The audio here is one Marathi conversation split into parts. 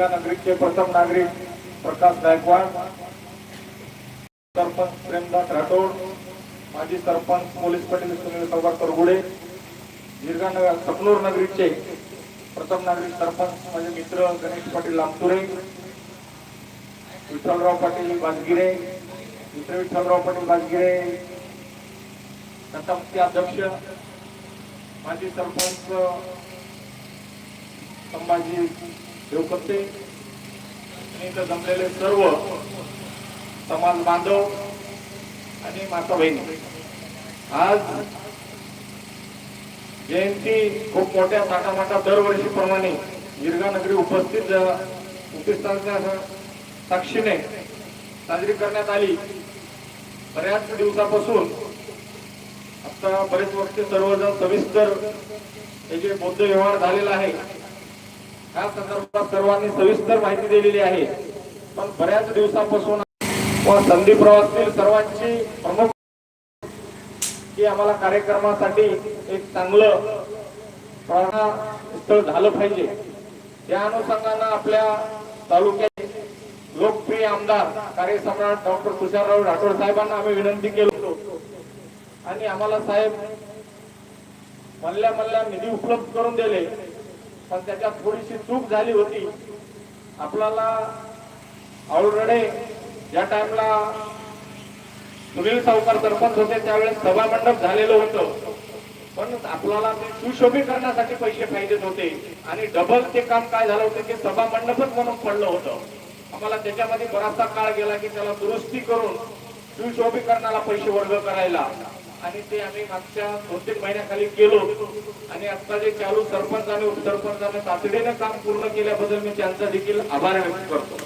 जिल्हा नगरीचे प्रथम नागरिक प्रकाश गायकवाड सरपंच प्रेमदास राठोड माजी सरपंच पोलीस पाटील सुनील सौगाकर गुडे दीर्घानगर नगर नगरीचे प्रथम नागरिक सरपंच माझे मित्र गणेश पाटील लामतुरे विठ्ठलराव पाटील बाजगिरे मित्र विठ्ठलराव पाटील बाजगिरे प्रथमचे अध्यक्ष माजी सरपंच संभाजी देवकते आणि इथं जमलेले सर्व समाज बांधव आणि माता बहिणी. आज जयंती खूप मोठ्या थाटामाटा दरवर्षीप्रमाणे गिरगा नगरी उपस्थित उपस्थितांच्या साक्षीने साजरी करण्यात आली. बऱ्याच दिवसापासून आता बरेच वर्ष सर्वजण सविस्तर हे जे बौद्ध व्यवहार झालेला आहे त्या संदर्भात सर्वांनी सविस्तर माहिती दिलेली आहे. पण बऱ्याच दिवसापासून व संधी प्रवासातील सर्वांची प्रमुख की आम्हाला कार्यक्रमासाठी एक चांगलं प्रार्थना स्थळ झालं पाहिजे. त्या अनुषंगानं आपल्या तालुक्यात लोकप्रिय आमदार कार्यसम्राट डॉक्टर तुषारराव राठोड साहेबांना आम्ही विनंती केलो आणि आम्हाला साहेब मल्ल्या मल्ल्या निधी उपलब्ध करून दिले. पण त्याच्यात थोडीशी चूक झाली होती. आपल्याला ऑलरेडी या टाइमला सुनील सावकार सरपंच होते त्यावेळेस सभामंडप झालेलं होतं. पण आपल्याला ते सुशोभीकरणासाठी पैसे पाहिजे होते. आणि डबल ते काम काय झालं होतं ते सभामंडपच म्हणून पडलं होतं. आम्हाला त्याच्यामध्ये बराचसा काळ गेला की त्याला दुरुस्ती करून सुशोभीकरणाला पैसे वर्ग करायला. आणि ते आम्ही मागच्या दोन तीन महिन्याखाली केलो. आणि आता जे चालू सरपंच आणि उपसरपंचाने तातडीने काम पूर्ण केल्याबद्दल मी त्यांचा देखील आभार व्यक्त करतो.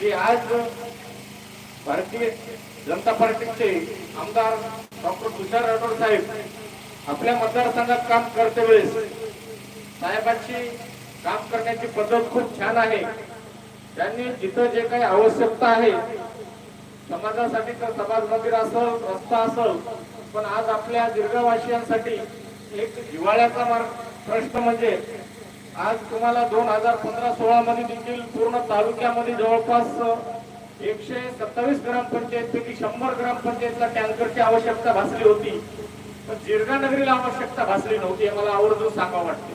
की आज भारतीय जनता पार्टीचे आमदार डॉक्टर तुषार राठोड साहेब आपल्या मतदारसंघात काम करते वेळेस साहेबांची काम करण्याची पद्धत खूप छान आहे. त्यांनी जिथं जे काही आवश्यकता आहे समाजासाठी तर समाज मंदिर असल रस्ता असल पण आज आपल्या दीर्घवासियांसाठी एक हिवाळ्याचा प्रश्न म्हणजे आज तुम्हाला दोन हजार पंधरा सोळा मध्ये देखील पूर्ण तालुक्यामध्ये जवळपास एकशे सत्तावीस ग्रामपंचायत पैकी शंभर ग्रामपंचायतला टँकरची आवश्यकता भासली होती. पण दीर्घानगरीला आवश्यकता भासली नव्हती मला आवर्जून सांगावं वाटते.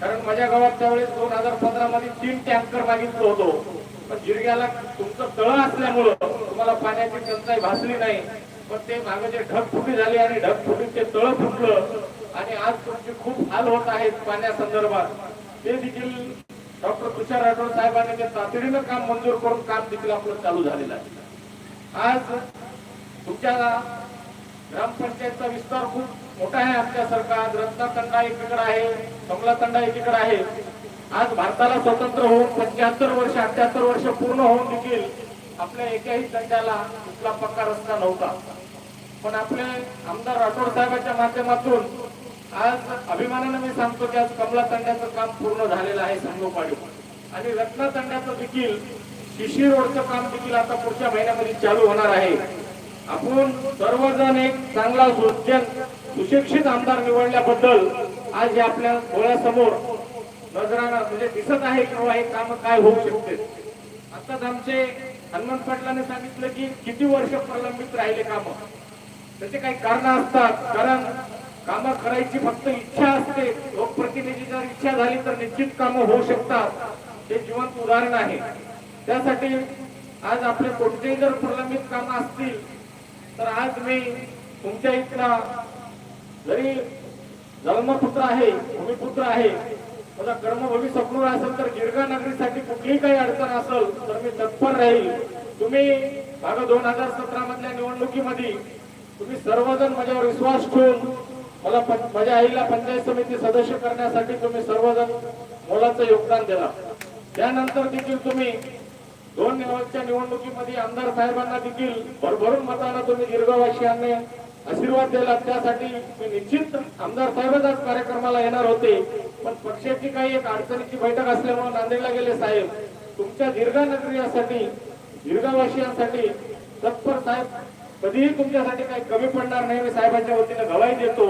कारण माझ्या गावात त्यावेळेस दोन हजार पंधरा मध्ये तीन टँकर मागितलं होतो. जिरग्याला तुमचं तळ असल्यामुळं तुम्हाला पाण्याची टंचाई भासली नाही. पण ते मागे जे ढगफुटी झाली आणि ढगफुटीत ते तळ फुटलं आणि आज तुमचे खूप हाल होत आहेत पाण्यासंदर्भात. ते देखील डॉक्टर तुषार राठोड साहेबांनी ते तातडीनं काम मंजूर करून काम देखील आपलं चालू झालेलं आहे. आज तुमच्या ग्रामपंचायतचा विस्तार खूप मोठा आहे आमच्या सरकार. रत्नातंडा एकीकडे आहे कमला तंडा एकीकडे आहे. आज भारताला स्वतंत्र होऊन पंच्याहत्तर वर्ष अठ्याहत्तर वर्ष पूर्ण होऊन देखील आपल्या एकाही तंड्याला कुठला पक्का रस्ता नव्हता. पण आपले आमदार राठोड साहेबांच्या माध्यमातून आज अभिमानाने मी सांगतो की आज कमला तंड्याचं काम पूर्ण झालेलं आहे संगोपाडी. आणि रत्न तंड्याचं देखील शिशी रोडचं काम देखील आता पुढच्या महिन्यामध्ये चालू होणार आहे. आपण सर्वजण एक चांगला सुशिक्षित आमदार निवडल्याबद्दल आज हे आपल्या डोळ्यासमोर नजरानं म्हणजे दिसत आहे की हे काम काय होऊ शकते. आताच आमचे हनुमंत पाटलाने सांगितलं की किती वर्ष प्रलंबित राहिले काम. त्याचे काही कारण असतात. कारण कामं करायची फक्त इच्छा असते. लोकप्रतिनिधी जर इच्छा झाली तर निश्चित कामं होऊ शकतात. हे जिवंत उदाहरण आहे. त्यासाठी आज आपले कोणतेही जर प्रलंबित कामं असतील तर आज मी तुमच्या इथला जरी जन्मपुत्र आहे भूमिपुत्र आहे माझा कर्मभूमी स्वप्नूर असेल तर गिरगा नगरीसाठी कुठलीही काही अडचण असेल तर मी तत्पर राहील. तुम्ही मागं दोन हजार सतरा मधल्या निवडणुकीमध्ये तुम्ही सर्वजण माझ्यावर विश्वास ठेवून मला माझ्या आईला पंचायत समिती सदस्य करण्यासाठी तुम्ही सर्वजण मोलाचं योगदान दिला त्यानंतर देखील तुम्ही दोन निवडच्या निवडणुकीमध्ये आमदार साहेबांना देखील भरभरून मताना तुम्ही गिरगावासियांनी आशीर्वाद दिला त्यासाठी मी निश्चित आमदार साहेबच कार्यक्रमाला येणार होते. पण पक्षाची काही एक अडचणीची बैठक असल्यामुळे नांदेडला गेले साहेब. तुमच्या दीर्घा दीर्घवासियांसाठी तत्पर साहेब कधीही तुमच्यासाठी काही कमी पडणार नाही. मी साहेबांच्या वतीने गवाई देतो.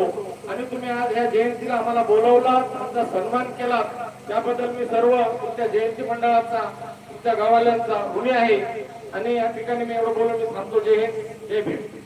आणि तुम्ही आज या जयंतीला आम्हाला बोलवला आमचा सन्मान केला त्याबद्दल मी सर्व तुमच्या जयंती मंडळाचा तुमच्या गावाल्यांचा ऋणी आहे. आणि या ठिकाणी मी एवढं बोलून मी थांबतो. जय हिंद जय भीम.